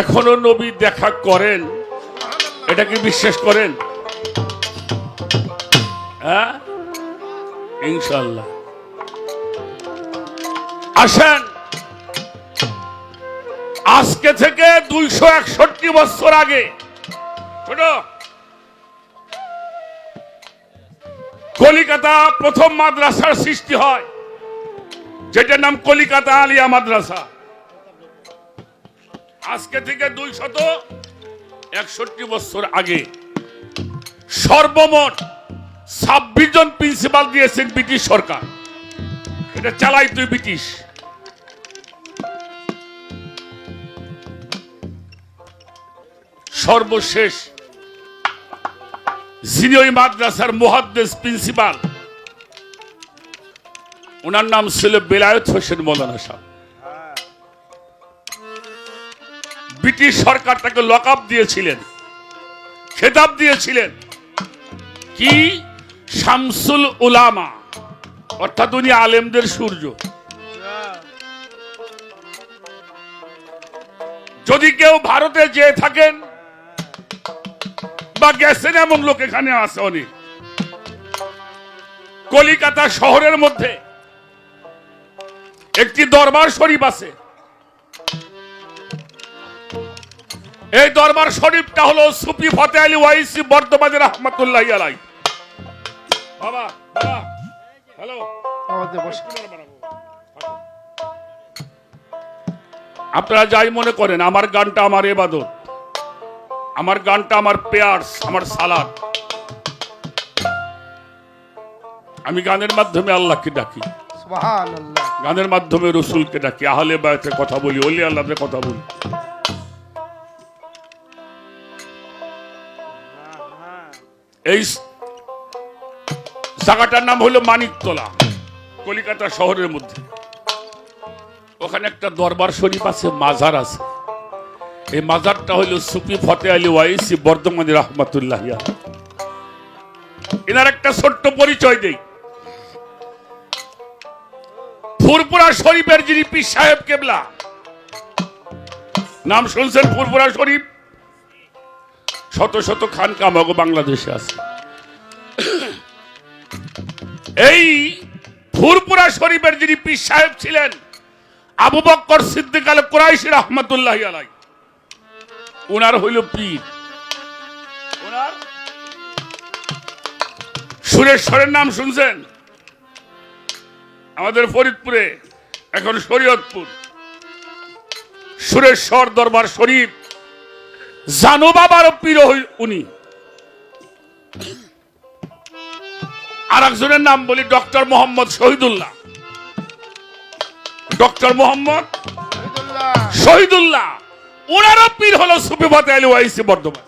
এখনও নবী দেখা করেন? এটা কি বিশ্বাস করেন? হ্যাঁ? ইনশাল্লাহ আসেন। আজকে থেকে দুইশো একষট্টি বছর আগে। ছোট কলিকাতা প্রথম মাদ্রাসার সৃষ্টি হয়, যেটার নাম কলিকাতা আলিয়া মাদ্রাসা। আজকে থেকে দুই শত একষট্টি বছর আগে সর্বমোট ছাব্বিশ জন প্রিন্সিপাল দিয়েছেন ব্রিটিশ সরকার। এটা চালাই তুই ব্রিটিশ। সর্বশেষ যিনি ওই মাদ্রাসার মুহাদ্দেস প্রিন্সিপাল ওনার নাম ছিল বেলায়েত হোসেন মৌলানা সাহেব। ব্রিটিশ সরকার তাকে লক আপ দিয়েছিলেন। খেতাব দিয়েছিলেন। কি? শামসুল উলামা। অর্থাৎ উনি আলেমদের সূর্য। যদি কেউ ভারতে যেয়ে থাকেন, বা গেছেন এমন লোক এখানে আছে অনেক। কলিকাতা শহরের মধ্যে একটি দরবার শরীফ আছে। এই দরবার শরীফটা হলো সুফি ফতে আলী ওয়াইসি বর্তমানে রহমতুল্লাহ আলাই বাবা বাবা। হ্যালো। আপনারা যাই মনে করেন আমার গানটা আমার এবাদত আমার গানটা আমার পেয়ার্স আমার সালাদ। আমি গানের মাধ্যমে আল্লাহকে ডাকি। গানের মাধ্যমে রসুলকে ডাকি। আহলে বায়তে কথা বলি অলি আল্লাহতে কথা বলি। এই জায়গাটার নাম হলো মানিকতলা, কলিকাতা শহরের মধ্যে। ওখানে একটা দরবার শরীফ আছে, মাজার আছে। এই মাজারটা হলো সুফি ফতে আলী ওয়াইসি বর্ধমানী রহমতুল্লাহ এনার একটা ছোট্ট পরিচয় দেই। ফুরপুরা শরীফের যিনি পীর সাহেব কেবলা, নাম শুনছেন ফুরপুরা শরীফ? শত শত খান কামাগো বাংলাদেশে আছে। এই ফুরপুরা শরীফের যিনি পীর সাহেব ছিলেন, আবু বক্কর সিদ্দিক আল কুরাইশি রহমতুল্লাহ আলাই ওনার হইল পীর। সুরেশ্বরের নাম শুনছেন? আমাদের ফরিদপুরে, এখন শরীয়তপুর। সুরেশ্বর দরবার শরীফ জানো বাবার পীর হই- উনি। আর একজনের নাম বলি ডক্টর মোহাম্মদ শহীদুল্লাহ। ডক্টর মোহাম্মদ শহীদুল্লাহ। ওনারও পীর হলো সুফিফাতে আলী ওয়াইসি বর্ধমান।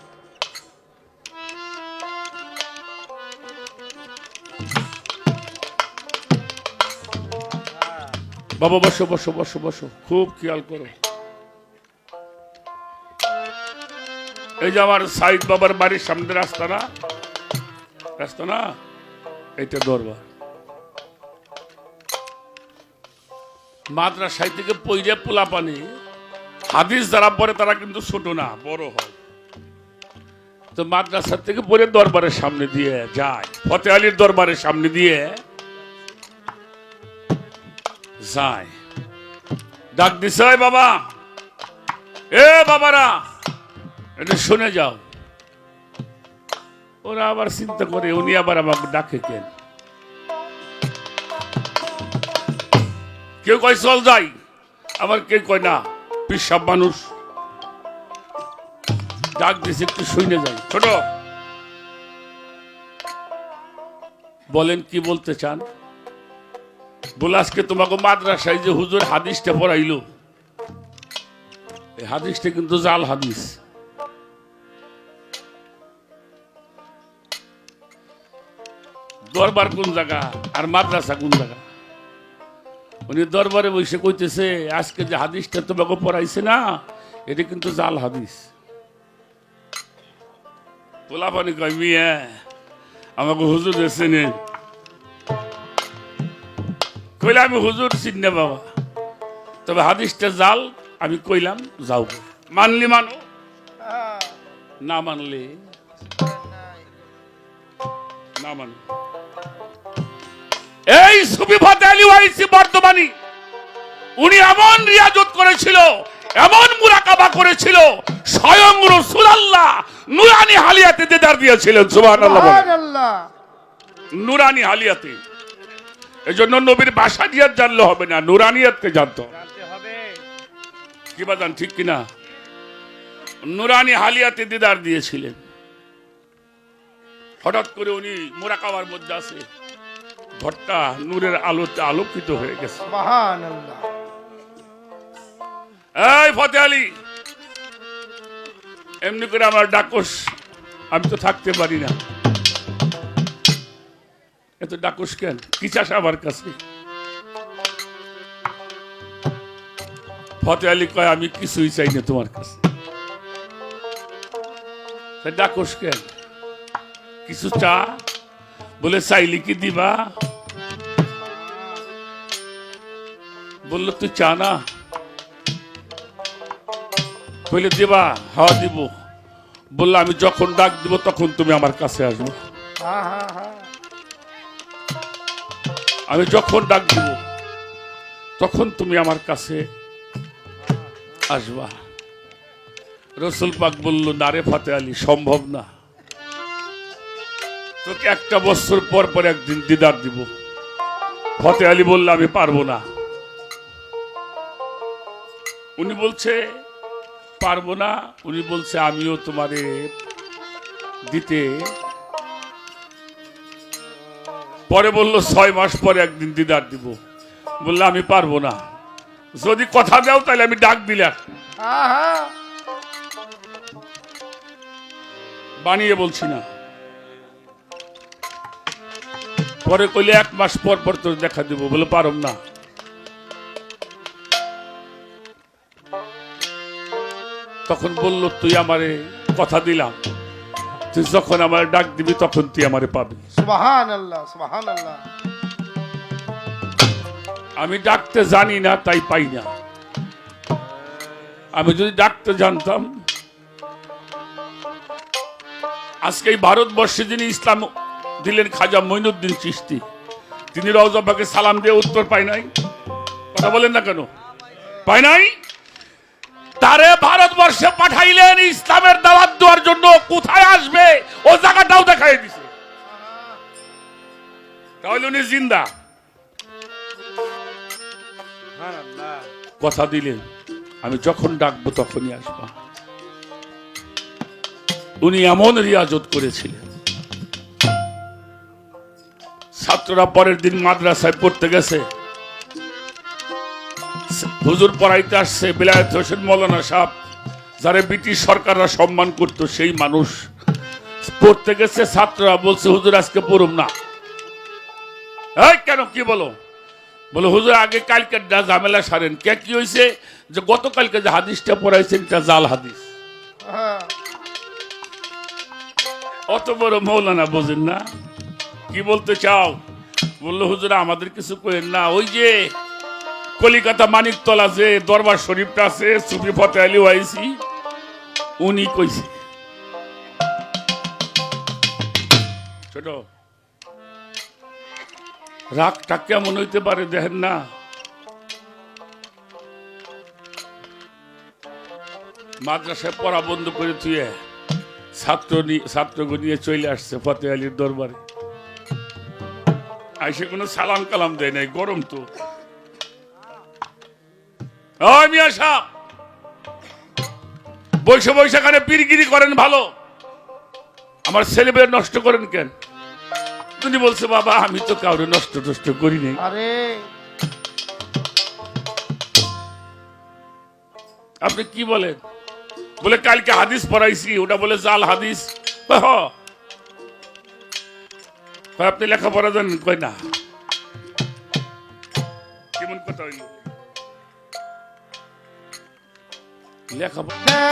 বাবা, বসো বসো বসো বসো, খুব খেয়াল করো। এই যে আমার সাইদ বাবার বাড়ির সামনে রাস্তা না রাস্তা না এইটা দরবার। মাদ্রাসায় থেকে পইরে পোলা পানি হাদিস যারা পড়ে তারা কিন্তু ছোট না, বড় হয়। তো মাদ্রাসার থেকে পড়ে দরবারের সামনে দিয়ে যায়, ফতে আলীর দরবারের সামনে দিয়ে যায়। ডাক "ওই বাবা, এ বাবারা এটা শুনে যাও। ওরা আবার চিন্তা করে, উনি আবার আমাকে ডাকে কেন? কেউ কয়, চল যাই। আবার কেউ কয়, না পিসাব মানুষ। ডাক দিছে, একটু শুনে যাই। ছোট। বলেন, কি বলতে চান? বলে, আজকে তোমাকে মাদ্রাসায় যে হুজুর হাদিসটা পড়াইলো, এই হাদিসটা কিন্তু জাল হাদিস। দরবার কোন জায়গা আর মাদ্রাসা কোন জায়গা? উনি দরবারে বসে কইতেছে আজকে যে হাদিসটা তোমাকে পড়াইছে না এটা কিন্তু জাল হাদিস। পোলাপানি কয় মিয়া আমাকে হুজুর এসে নেন কইলে আমি হুজুর চিনে বাবা। তবে হাদিসটা জাল আমি কইলাম যাও মানলি মানো? হ্যাঁ। না মানলে? না মানো এই সুফি ফাতে আলী ওয়াইসি বর্তমানী উনি এমন রিয়াজত করেছিল এমন মুরাকাবা করেছিল স্বয়ং রসুলাল্লাহ নুরানি হালিয়াতে দেদার দিয়েছিলেন সুবহানাল্লাহ। নুরানি হালিয়াতে। এই জন্য নবীর বাসানিয়াত জানলে হবে না নুরানিয়াতকে জানতে। হবে। কি বাদান ঠিক কিনা নুরানি হালিয়াতে দিদার দিয়েছিলেন। হঠাৎ করে উনি মোরাকাবার মধ্যে আছে। ঘরটা নূরের আলোতে আলোকিত হয়ে গেছে। এই ফতে আলী এমনি করে আমার ডাকস আমি তো থাকতে পারি না। এত ডাকস কেন? কি চাস আমার কাছে? ফতে আলী কয় আমি কিছুই চাই না তোমার কাছে। ডাকস কেন? কিছু চা? বলে চাইলি কি দিবা? বলল, তুই চা না? কইলে দিবা, হাওয়া দিব। বলল, আমি যখন ডাক দিব, তখন তুমি আমার কাছে আসব। আমি যখন ডাক দিব, তখন তুমি আমার কাছে আসবা। রসুল পাক বলল নারে ফাতে আলী, সম্ভব না। তোকে একটা বছর পর পর একদিন দিদার দিব। ফতে আলী বলল, আমি পারব না। উনি বলছে পারব না। উনি বলছে আমিও তোমারে দিতে। পরে বলল ছয় মাস পরে একদিন দিদার দিব। বলল আমি পারব না। যদি কথা দাও তাহলে আমি ডাক দিলাম। বানিয়ে বলছি না। পরে কইলে এক মাস পর পর তোর দেখা দিব। বলে পারম না। তখন বলল তুই আমারে কথা দিলাম। তুই যখন আমার ডাক দিবি তখন তুই আমারে পাবি। আমি ডাকতে জানি না তাই পাই না। আমি যদি ডাকতে জানতাম আজকে এই ভারতবর্ষে যিনি ইসলাম দিলেন খাজা মঈনুদ্দিন চিস্তি তিনি রওজাবাকে সালাম দিয়ে উত্তর পায় নাই? কথা বলেন না কেন? পায় নাই? তারে ভারতবর্ষে পাঠাইলেন ইসলামের দাওয়াত দেওয়ার জন্য। কোথায় আসবে? ও জায়গাটাও দেখাই দিছে। তাহলে উনি জিন্দা। কথা দিলেন। আমি যখন ডাকবো তখনই আসবা। উনি এমন রিয়াজত করেছিলেন। ছাত্ররা পরের দিন মাদ্রাসায় পড়তে গেছে। হুজুর পড়াইতে আসছে, বিলায়ত হোসেন মৌলানা সাহেব। যারা ব্রিটিশ সরকাররা সম্মান করত, সেই মানুষ পড়তে গেছে, ছাত্ররা বলছে, হুজুর, আজকে পড়ুম না। এই কেন, কি বলো? বলে, হুজুর, আগে কালকে ঝামেলা সারেন। কে, কি হয়েছে যে গতকালকে যে হাদিসটা পড়াইছেন, এটা জাল হাদিস। অত বড় মৌলানা বোঝেন না। কি বলতে চাও? বলল, হুজুর, আমাদের কিছু করেন না। ওই যে কলিকাতা মানিকতলা যে দরবার শরীফটা আছে, সুফি ফতে আলী ওয়াইসি, উনি কইছে। ছোট, রাগটা কেমন হইতে পারে দেখেন না? মাদ্রাসায় পড়া বন্ধ করে তুই ছাত্র নি- ছাত্রকে নিয়ে চলে আসছে ফতে আলীর দরবারে। আইসে কোনো সালাম কালাম দেয় নাই, গরম তো। ওই মিয়া সাহ। বৈশে বৈশে এখানে পিরগিরি করেন ভালো। আমার ছেলে মেয়ে নষ্ট করেন কেন? তুমি বলছে বাবা আমি তো কাউরে নষ্ট টষ্ট করি নাই। আরে। আপনি কি বলেন? বলে কালকে হাদিস পড়াইছি। ওটা বলে জাল হাদিস। কয়, হ কয়, আপনি লেখাপড়া জানেন কয় না? কেমন কথা হইল? লেখাপড়া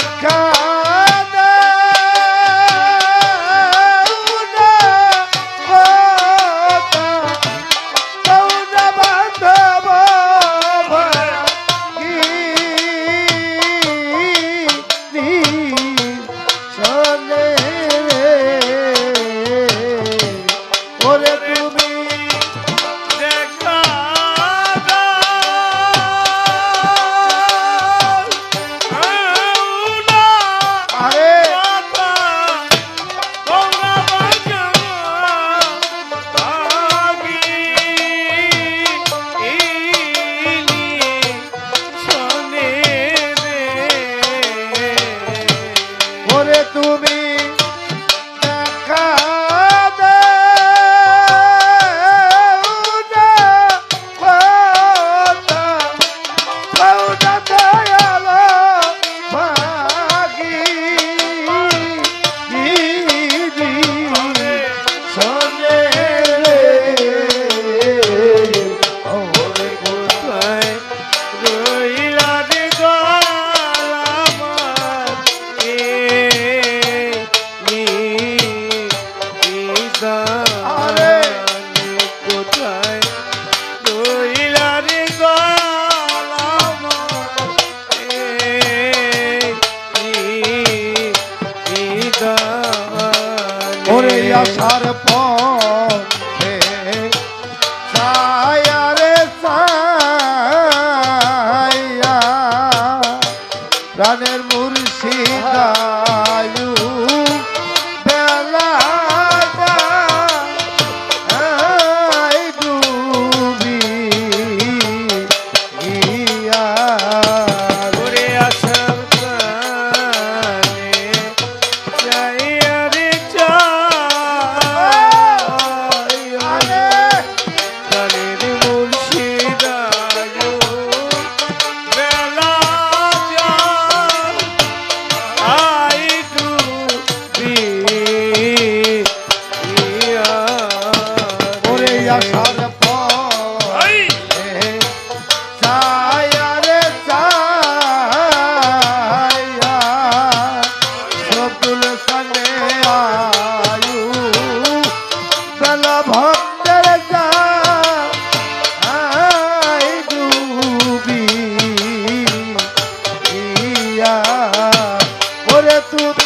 আসার পর তুমি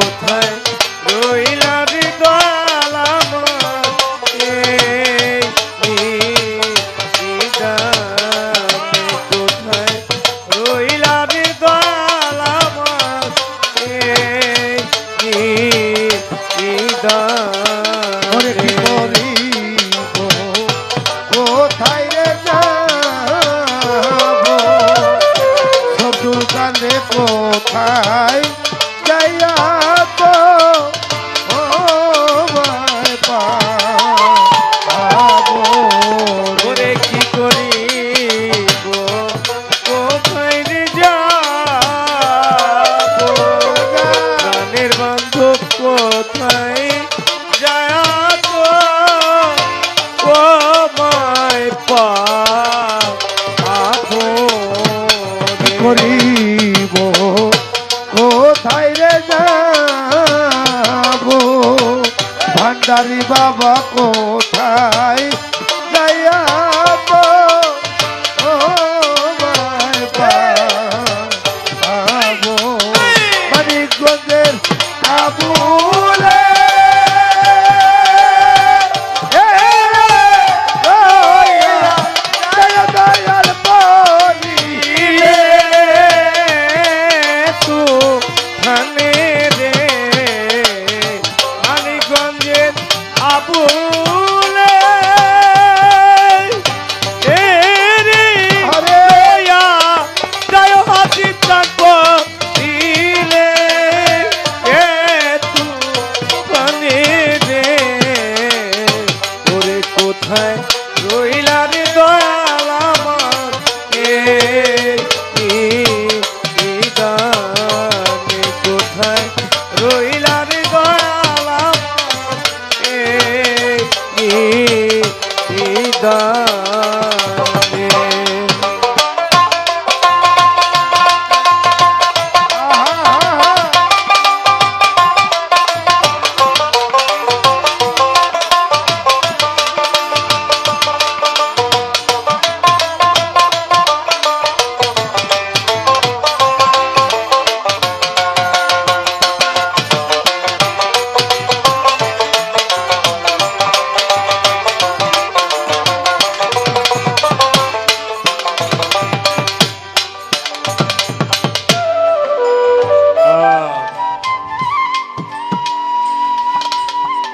কোথায়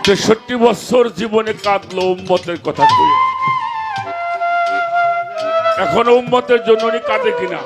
তেষট্টি বছর জীবনে কাঁদলো উম্মতের কথা বলে এখন উম্মতের জন্য উনি কাঁদে কিনা?